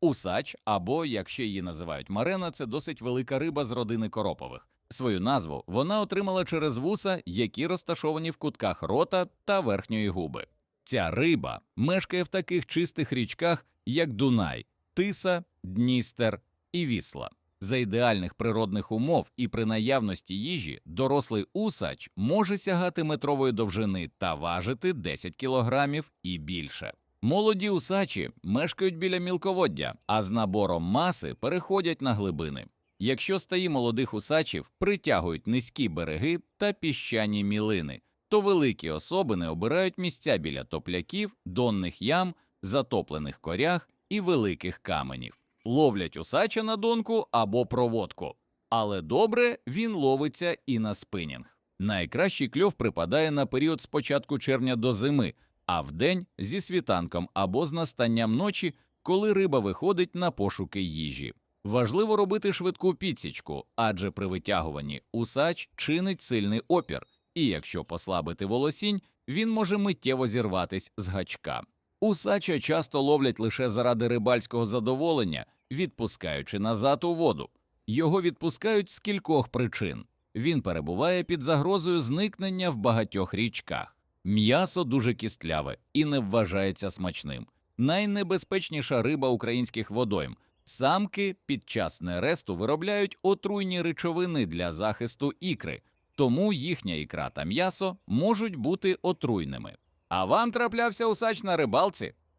Усач, або, як ще її називають марена, це досить велика риба з родини коропових. Свою назву вона отримала через вуса, які розташовані в кутках рота та верхньої губи. Ця риба мешкає в таких чистих річках, як Дунай, Тиса, Дністер і Вісла. За ідеальних природних умов і при наявності їжі дорослий усач може сягати метрової довжини та важити 10 кілограмів і більше. Молоді усачі мешкають біля мілководдя, а з набором маси переходять на глибини. Якщо стаї молодих усачів притягують низькі береги та піщані мілини, то великі особини обирають місця біля топляків, донних ям, затоплених корях і великих каменів. Ловлять усача на донку або проводку, але добре він ловиться і на спинінг. Найкращий кльов припадає на період з початку червня до зими, а вдень зі світанком або з настанням ночі, коли риба виходить на пошуки їжі. Важливо робити швидку підсічку, адже при витягуванні усач чинить сильний опір, і якщо послабити волосінь, він може миттєво зірватись з гачка. Усача часто ловлять лише заради рибальського задоволення, відпускаючи назад у воду. Його відпускають з кількох причин. Він перебуває під загрозою зникнення в багатьох річках. М'ясо дуже кістляве і не вважається смачним. Найнебезпечніша риба українських водойм. Самки під час нересту виробляють отруйні речовини для захисту ікри, тому їхня ікра та м'ясо можуть бути отруйними. А вам траплявся усач на рибалці?